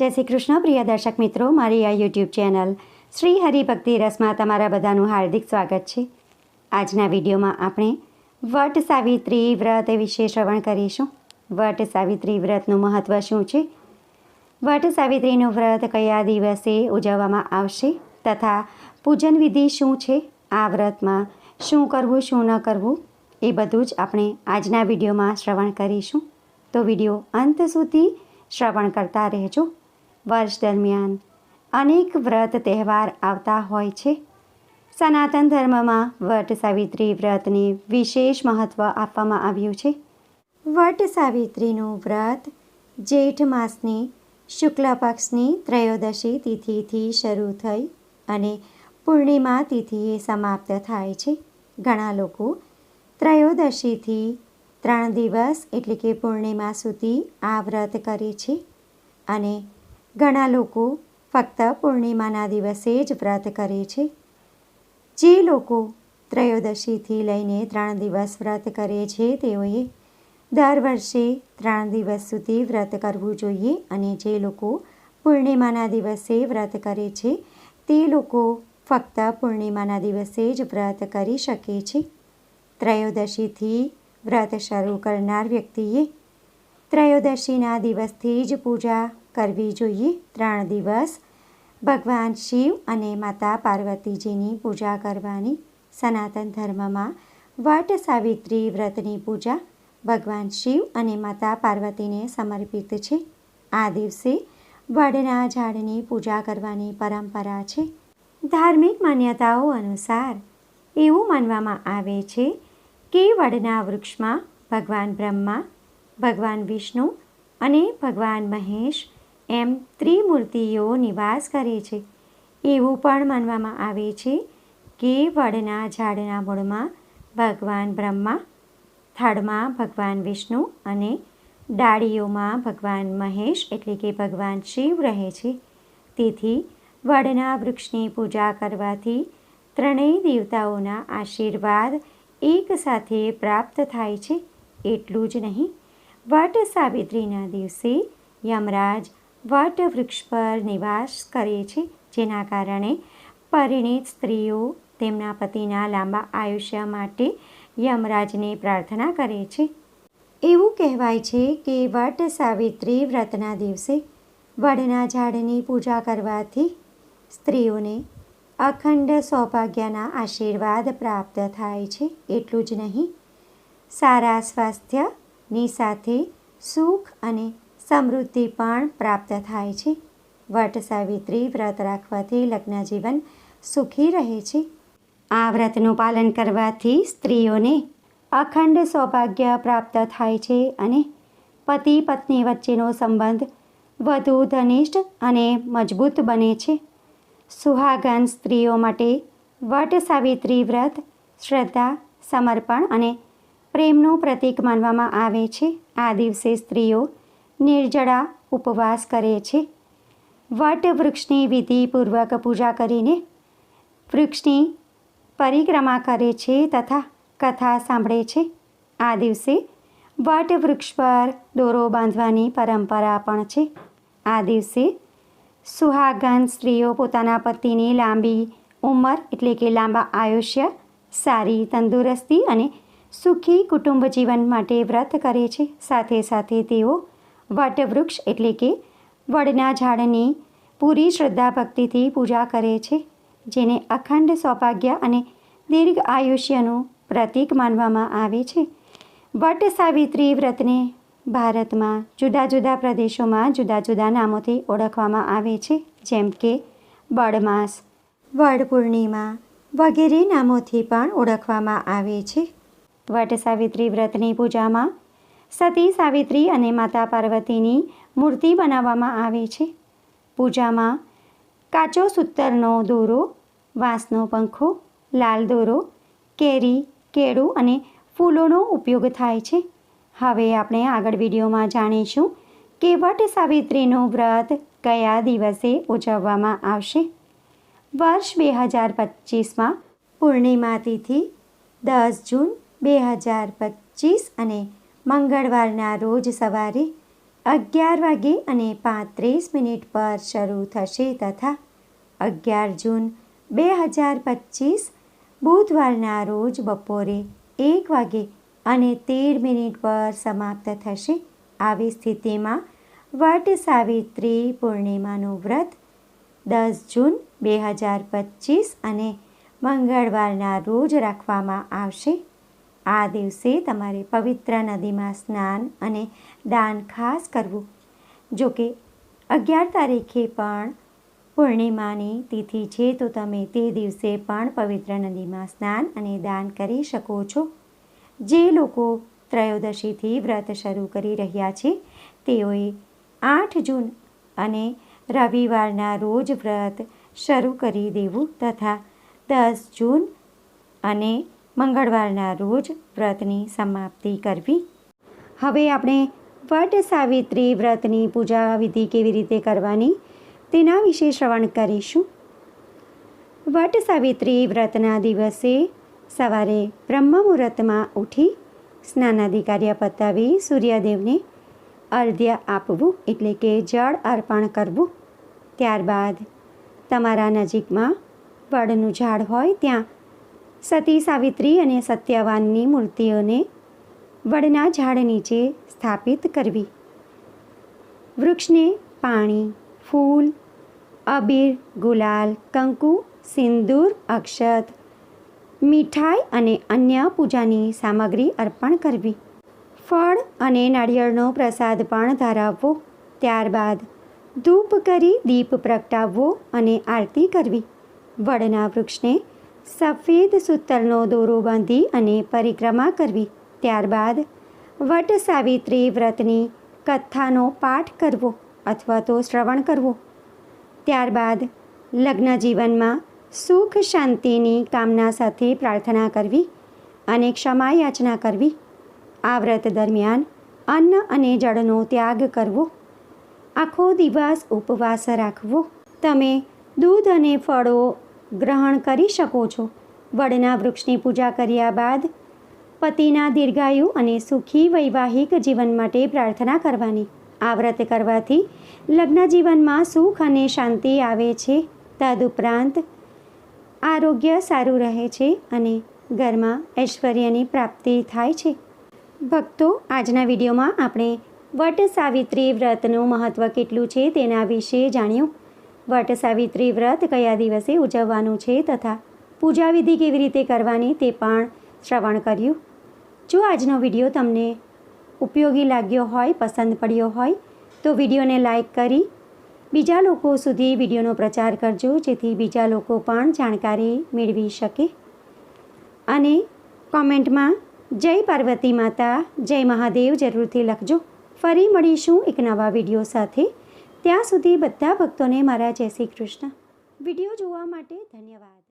જય શ્રી કૃષ્ણ, પ્રિય દર્શક મિત્રો. મારી આ યુટ્યુબ ચેનલ શ્રી હરિભક્તિ રસમાં તમારા બધાનું હાર્દિક સ્વાગત છે. આજના વિડીયોમાં આપણે વટ સાવિત્રી વ્રત વિશે શ્રવણ કરીશું. વટ સાવિત્રી વ્રતનું મહત્ત્વ શું છે? વટ સાવિત્રીનું વ્રત કયા દિવસે ઉજવવામાં આવશે? તથા પૂજન વિધિ શું છે? આ વ્રતમાં શું કરવું, શું ન કરવું? એ બધું જ આપણે આજના વિડીયોમાં શ્રવણ કરીશું. તો વીડિયો અંત સુધી શ્રવણ કરતા રહેજો. વર્ષ દરમિયાન અનેક વ્રત તહેવાર આવતા હોય છે. સનાતન ધર્મમાં વટ સાવિત્રી વ્રતને વિશેષ મહત્ત્વ આપવામાં આવ્યું છે. વટ સાવિત્રીનું વ્રત જેઠ માસની શુક્લ પક્ષની ત્રયોદશી તિથિથી શરૂ થઈ અને પૂર્ણિમા તિથિએ સમાપ્ત થાય છે. ઘણા લોકો ત્રયોદશીથી ત્રણ દિવસ એટલે કે પૂર્ણિમા સુધી આ વ્રત કરે છે અને ઘણા લોકો ફક્ત પૂર્ણિમાના દિવસે જ વ્રત કરે છે. જે લોકો ત્રયોદશીથી લઈને ત્રણ દિવસ વ્રત કરે છે, તેઓએ દર વર્ષે ત્રણ દિવસ સુધી વ્રત કરવું જોઈએ અને જે લોકો પૂર્ણિમાના દિવસે વ્રત કરે છે, તે લોકો ફક્ત પૂર્ણિમાના દિવસે જ વ્રત કરી શકે છે. ત્રયોદશીથી વ્રત શરૂ કરનાર વ્યક્તિએ ત્રયોદશીના દિવસથી જ પૂજા કરવી જોઈએ. ત્રણ દિવસ ભગવાન શિવ અને માતા પાર્વતીજીની પૂજા કરવાની. સનાતન ધર્મમાં વટ સાવિત્રી વ્રતની પૂજા ભગવાન શિવ અને માતા પાર્વતીને સમર્પિત છે. આ દિવસે વડના ઝાડની પૂજા કરવાની પરંપરા છે. ધાર્મિક માન્યતાઓ અનુસાર એવું માનવામાં આવે છે કે વડના વૃક્ષમાં ભગવાન બ્રહ્મા, ભગવાન વિષ્ણુ અને ભગવાન મહેશ એમ ત્રિમૂર્તિઓ નિવાસ કરે છે. એવું પણ માનવામાં આવે છે કે વડના ઝાડના મૂળમાં ભગવાન બ્રહ્મા, થાળમાં ભગવાન વિષ્ણુ અને ડાળીઓમાં ભગવાન મહેશ એટલે કે ભગવાન શિવ રહે છે. તેથી વડના વૃક્ષની પૂજા કરવાથી ત્રણેય દેવતાઓના આશીર્વાદ એકસાથે પ્રાપ્ત થાય છે. એટલું જ નહીં. વટ સાવિત્રીના દિવસે યમરાજ વટ વૃક્ષ પર નિવાસ કરે છે, જેના કારણે પરિણીત સ્ત્રીઓ તેમના પતિના લાંબા આયુષ્ય માટે યમરાજને પ્રાર્થના કરે છે. એવું કહેવાય છે કે વટ સાવિત્રી વ્રતના દિવસે વડના ઝાડની પૂજા કરવાથી સ્ત્રીઓને અખંડ સૌભાગ્યના આશીર્વાદ પ્રાપ્ત થાય છે. એટલું જ નહીં, સારા સ્વાસ્થ્યની સાથે સુખ અને સમૃદ્ધિ પણ પ્રાપ્ત થાય છે. વટ સાવિત્રી વ્રત રાખવાથી લગ્ન જીવન સુખી રહે છે. આ વ્રતનું પાલન કરવાથી સ્ત્રીઓને અખંડ સૌભાગ્ય પ્રાપ્ત થાય છે અને પતિ પત્ની વચ્ચેનો સંબંધ વધુ ઘનિષ્ઠ અને મજબૂત બને છે. સુહાગન સ્ત્રીઓ માટે વટ સાવિત્રી વ્રત શ્રદ્ધા, સમર્પણ અને પ્રેમનું પ્રતીક માનવામાં આવે છે. આ દિવસે સ્ત્રીઓ નિર્જળા ઉપવાસ કરે છે. વટવૃક્ષની વિધિપૂર્વક પૂજા કરીને વૃક્ષની પરિક્રમા કરે છે તથા કથા સાંભળે છે. આ દિવસે વટ વૃક્ષ પર દોરો બાંધવાની પરંપરા પણ છે. આ દિવસે સુહાગન સ્ત્રીઓ પોતાના પતિની લાંબી ઉંમર એટલે કે લાંબા આયુષ્ય, સારી તંદુરસ્તી અને સુખી કુટુંબ જીવન માટે વ્રત કરે છે. સાથે સાથે તેઓ વટવૃક્ષ એટલે કે વડના ઝાડની પૂરી શ્રદ્ધા ભક્તિથી પૂજા કરે છે, જેને અખંડ સૌભાગ્ય અને દીર્ઘ આયુષ્યનું પ્રતીક માનવામાં આવે છે. વટ સાવિત્રી વ્રતને ભારતમાં જુદા જુદા પ્રદેશોમાં જુદા જુદા નામોથી ઓળખવામાં આવે છે, જેમ કે બળમાસ વડ પૂર્ણિમા વગેરે નામોથી પણ ઓળખવામાં આવે છે. વટ સાવિત્રી વ્રતની પૂજામાં સતી સાવિત્રી અને માતા પાર્વતીની મૂર્તિ બનાવવામાં આવે છે. પૂજામાં કાચો સૂતરનો દોરો, વાંસનો પંખો, લાલ દોરો, કેરી, કેળું અને ફૂલોનો ઉપયોગ થાય છે. હવે આપણે આગળ વિડીયોમાં જાણીશું કે વટ સાવિત્રીનું વ્રત કયા દિવસે ઉજવવામાં આવશે. વર્ષ બે હજાર પચીસમાં પૂર્ણિમા તિથિ દસ જૂન બે હજાર પચીસ અને મંગળવારના રોજ સવારે અગિયાર વાગે અને પાંત્રીસ મિનિટ પર શરૂ થશે તથા અગિયાર જૂન બે હજાર પચીસ બુધવારના રોજ બપોરે એક વાગે અને તેર મિનિટ પર સમાપ્ત થશે. આવી સ્થિતિમાં વટ સાવિત્રી પૂર્ણિમાનું વ્રત દસ જૂન બે હજાર પચીસ અને મંગળવારના રોજ રાખવામાં આવશે. આ દિવસે તમારે પવિત્ર નદીમાં સ્નાન અને દાન ખાસ કરવું. જો કે અગિયાર તારીખે પણ પૂર્ણિમાની તિથિ છે, તો તમે તે દિવસે પણ પવિત્ર નદીમાં સ્નાન અને દાન કરી શકો છો. જે લોકો ત્રયોદશીથી વ્રત શરૂ કરી રહ્યા છે, તેઓએ આઠ જૂન અને રવિવારના રોજ વ્રત શરૂ કરી દેવું તથા દસ જૂન અને મંગળવારના રોજ વ્રતની સમાપ્તિ કરવી. હવે આપણે વટ સાવિત્રી વ્રતની પૂજા વિધિ કેવી રીતે કરવાની તેના વિશે શ્રવણ કરીશું. વટ સાવિત્રી વ્રતના દિવસે સવારે બ્રહ્મ મુહૂર્તમાં ઉઠી સ્નાનાદિ પતાવી સૂર્યદેવને અર્ધ્ય આપવું એટલે કે જળ અર્પણ કરવું. ત્યારબાદ તમારા નજીકમાં વડનું ઝાડ હોય ત્યાં સતી સાવિત્રી અને સત્યવાનની મૂર્તિઓને વડના ઝાડ નીચે સ્થાપિત કરવી. વૃક્ષને પાણી, ફૂલ, અબીર, ગુલાલ, કંકુ, સિંદૂર, અક્ષત, મીઠાઈ અને અન્ય પૂજાની સામગ્રી અર્પણ કરવી. ફળ અને નાળિયેરનો પ્રસાદ પણ ધરાવવો. ત્યારબાદ ધૂપ કરી દીપ પ્રગટાવવો અને આરતી કરવી. વડના વૃક્ષને સફેદ સૂતરનો દોરો બાંધી અને પરિક્રમા કરવી. ત્યારબાદ વટ સાવિત્રી વ્રતની કથાનો પાઠ કરવો અથવા તો શ્રવણ કરવો. ત્યારબાદ લગ્ન જીવનમાં સુખ શાંતિની કામના સાથે પ્રાર્થના કરવી અને ક્ષમા યાચના કરવી. આ વ્રત દરમિયાન અન્ન અને જળનો ત્યાગ કરવો. આખો દિવસ ઉપવાસ રાખવો. તમે દૂધ અને ફળો ગ્રહણ કરી શકો છો. વડના વૃક્ષની પૂજા કર્યા બાદ પતિના દીર્ઘાયુ અને સુખી વૈવાહિક જીવન માટે પ્રાર્થના કરવાની. આ વ્રત કરવાથી લગ્ન જીવનમાં સુખ અને શાંતિ આવે છે. તદુપરાંત આરોગ્ય સારું રહે છે અને ઘરમાં ઐશ્વર્યની પ્રાપ્તિ થાય છે. ભક્તો, આજના વિડીયોમાં આપણે વટ સાવિત્રી વ્રતનું મહત્ત્વ કેટલું છે તેના વિશે જાણ્યું. વટ સાવિત્રી વ્રત કયા દિવસે ઉજવવાનું છે તથા પૂજા વિધિ કેવી રીતે કરવાની તે પણ શ્રવણ કર્યું. જો આજનો વીડિયો તમને ઉપયોગી લાગ્યો હોય, પસંદ પડ્યો હોય, તો વિડીયોને લાઇક કરી બીજા લોકો સુધી વિડીયોનો પ્રચાર કરજો, જેથી બીજા લોકો પણ જાણકારી મેળવી શકે. અને કોમેન્ટમાં જય પાર્વતી માતા, જય મહાદેવ જરૂરથી લખજો. ફરી મળીશું એક નવા વીડિયો સાથે. ત્યાં સુધી બધા ભક્તોને મારા જય શ્રી કૃષ્ણ. વીડિયો જોવા માટે ધન્યવાદ.